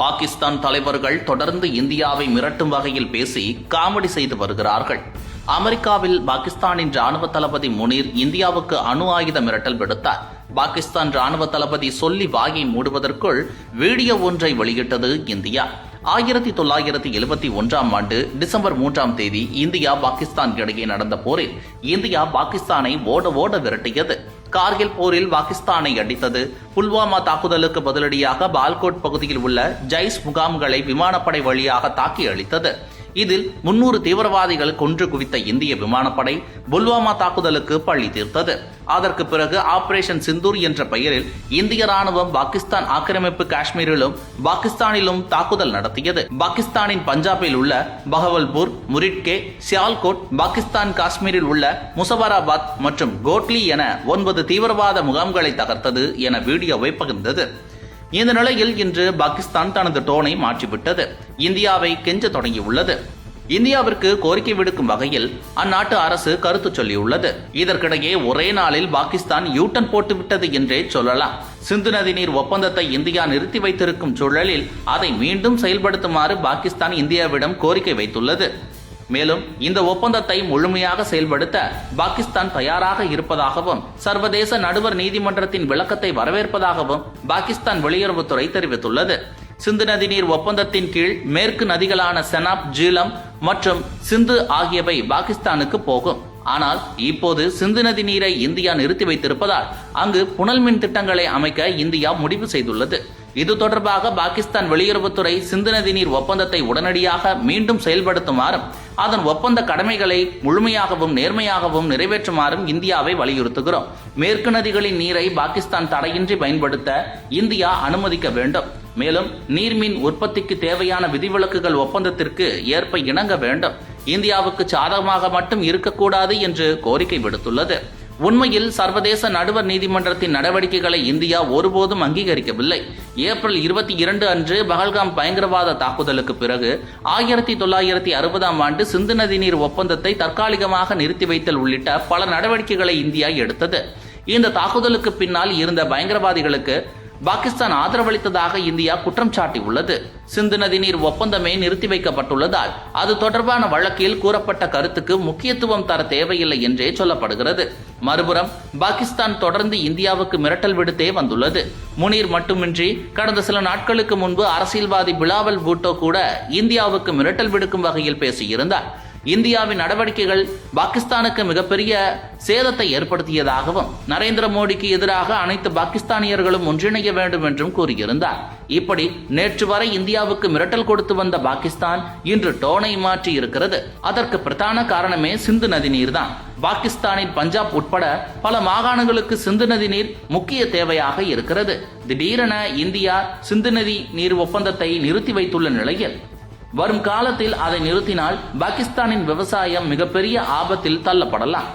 பாகிஸ்தான் தலைவர்கள் தொடர்ந்து இந்தியாவை மிரட்டும் வகையில் பேசி காமெடி செய்து வருகிறார்கள். அமெரிக்காவில் பாகிஸ்தானின் ராணுவ தளபதி முனீர் இந்தியாவுக்கு அணு ஆயுத மிரட்டல் விடுத்தார். பாகிஸ்தான் ராணுவ தளபதி சொல்லி வாயை மூடுவதற்குள் வீடியோ ஒன்றை வெளியிட்டது இந்தியா. ஆயிரத்தி தொள்ளாயிரத்தி எழுபத்தி ஒன்றாம் ஆண்டு டிசம்பர் மூன்றாம் தேதி இந்தியா பாகிஸ்தான் இடையே நடந்த போரில் இந்தியா பாகிஸ்தானை ஓட ஓட விரட்டியது. கார்கில் போரில் பாகிஸ்தானை அடித்தது. புல்வாமா தாக்குதலுக்கு பதிலடியாக பால்கோட் பகுதியில் உள்ள ஜைஸ் முகாம்களை விமானப்படை வழியாக தாக்கி அளித்தது இதில் முன்னூறு தீவிரவாதிகள் கொன்று குவித்த இந்திய விமானப்படை புல்வாமா தாக்குதலுக்கு பழி தீர்த்தது. அதற்கு பிறகு ஆபரேஷன் சிந்தூர் என்ற பெயரில் இந்திய ராணுவம் பாகிஸ்தான் ஆக்கிரமிப்பு காஷ்மீரிலும் பாகிஸ்தானிலும் தாக்குதல் நடத்தியது. பாகிஸ்தானின் பஞ்சாபில் உள்ள பகவல்பூர் முரிட்கே சியால்கோட் பாகிஸ்தான் காஷ்மீரில் உள்ள முசபராபாத் மற்றும் கோட்லி என ஒன்பது தீவிரவாத முகாம்களை தகர்த்தது என வீடியோவை பகிர்ந்தது. இந்த நிலையில் இன்று பாகிஸ்தான் தனது டோனை மாற்றிவிட்டது. இந்தியாவை கெஞ்ச தொடங்கியுள்ளது. இந்தியாவிற்கு கோரிக்கை விடுக்கும் வகையில் அந்நாட்டு அரசு கருத்து சொல்லியுள்ளது. இதற்கிடையே ஒரே நாளில் பாகிஸ்தான் யூட்டன் போட்டுவிட்டது என்றே சொல்லலாம். சிந்து நதி நீர் ஒப்பந்தத்தை இந்தியா நிறுத்தி வைத்திருக்கும் சூழலில் அதை மீண்டும் செயல்படுத்துமாறு பாகிஸ்தான் இந்தியாவிடம் கோரிக்கை வைத்துள்ளது. மேலும் இந்த ஒப்பந்தத்தை முழுமையாக செயல்படுத்த பாகிஸ்தான் தயாராக இருப்பதாகவும் சர்வதேச நடுவர் நீதிமன்றத்தின் விளக்கத்தை வரவேற்பதாகவும் பாகிஸ்தான் வெளியுறவுத்துறை தெரிவித்துள்ளது. சிந்து நதி நீர் ஒப்பந்தத்தின் கீழ் மேற்கு நதிகளான செனாப் ஜீலம் மற்றும் சிந்து ஆகியவை பாகிஸ்தானுக்கு போகும். ஆனால் இப்போது சிந்து நதி நீரை இந்தியா நிறுத்தி வைத்திருப்பதால் அங்கு புனல் மின் திட்டங்களை அமைக்க இந்தியா முடிவு செய்துள்ளது. இது தொடர்பாக பாகிஸ்தான் வெளியுறவுத்துறை சிந்து நதி நீர் ஒப்பந்தத்தை உடனடியாக மீண்டும் செயல்படுத்துமாறும் அதன் ஒப்பந்த கடமைகளை முழுமையாகவும் நேர்மையாகவும் நிறைவேற்றுமாறும் இந்தியாவை வலியுறுத்துகிறோம். மேற்கு நதிகளின் நீரை பாகிஸ்தான் தடையின்றி பயன்படுத்த இந்தியா அனுமதிக்க வேண்டும். மேலும் நீர்மின் உற்பத்திக்கு தேவையான விதிவிலக்குகள் ஒப்பந்தத்திற்கு ஏற்ப இணங்க வேண்டும். இந்தியாவுக்கு சாதகமாக மட்டும் இருக்கக்கூடாது என்று கோரிக்கை விடுத்துள்ளது. உண்மையில் சர்வதேச நடுவர் நீதிமன்றத்தின் நடவடிக்கைகளை இந்தியா ஒருபோதும் அங்கீகரிக்கவில்லை. ஏப்ரல் இருபத்தி இரண்டு அன்று பகல்காம் பயங்கரவாத தாக்குதலுக்கு பிறகு ஆயிரத்தி தொள்ளாயிரத்தி அறுபதாம் ஆண்டு சிந்து நதி நீர் ஒப்பந்தத்தை தற்காலிகமாக நிறுத்தி வைத்தல் உள்ளிட்ட பல நடவடிக்கைகளை இந்தியா எடுத்தது. இந்த தாக்குதலுக்கு பின்னால் இருந்த பயங்கரவாதிகளுக்கு பாகிஸ்தான் ஆதரவளித்ததாக இந்தியா குற்றம் சாட்டியுள்ளது. சிந்து நதிநீர் ஒப்பந்தமே நிறுத்தி வைக்கப்பட்டுள்ளதால் அது தொடர்பான வழக்கில் கூறப்பட்ட கருத்துக்கு முக்கியத்துவம் தர தேவையில்லை என்றே சொல்லப்படுகிறது. மறுபுறம் பாகிஸ்தான் தொடர்ந்து இந்தியாவுக்கு மிரட்டல் விடுத்தே வந்துள்ளது. முனீர் மட்டுமின்றி கடந்த சில நாட்களுக்கு முன்பு அரசியல்வாதி பிலாவல் பூட்டோ கூட இந்தியாவுக்கு மிரட்டல் விடுக்கும் வகையில் பேசியிருந்தார். இந்தியாவின் நடவடிக்கைகள் பாகிஸ்தானுக்கு மிகப்பெரிய சேதத்தை ஏற்படுத்தியதாகவும் நரேந்திர மோடிக்கு எதிராக அனைத்து பாகிஸ்தானியர்களும் ஒன்றிணைய வேண்டும் என்றும் கூறியிருந்தார். இப்படி நேற்று வரை இந்தியாவுக்கு மிரட்டல் கொடுத்து வந்த பாகிஸ்தான் இன்று டோனை மாற்றி இருக்கிறது. அதற்கு பிரதான காரணமே சிந்து நதிநீர் தான். பாகிஸ்தானின் பஞ்சாப் உட்பட பல மாகாணங்களுக்கு சிந்து நதி நீர் முக்கிய தேவையாக இருக்கிறது. திடீரென இந்தியா சிந்து நதி நீர் ஒப்பந்தத்தை நிறுத்தி வைத்துள்ள நிலையில் வரும் காலத்தில் அதை நிறுத்தினால் பாகிஸ்தானின் விவசாயம் மிகப்பெரிய ஆபத்தில் தள்ளப்படலாம்.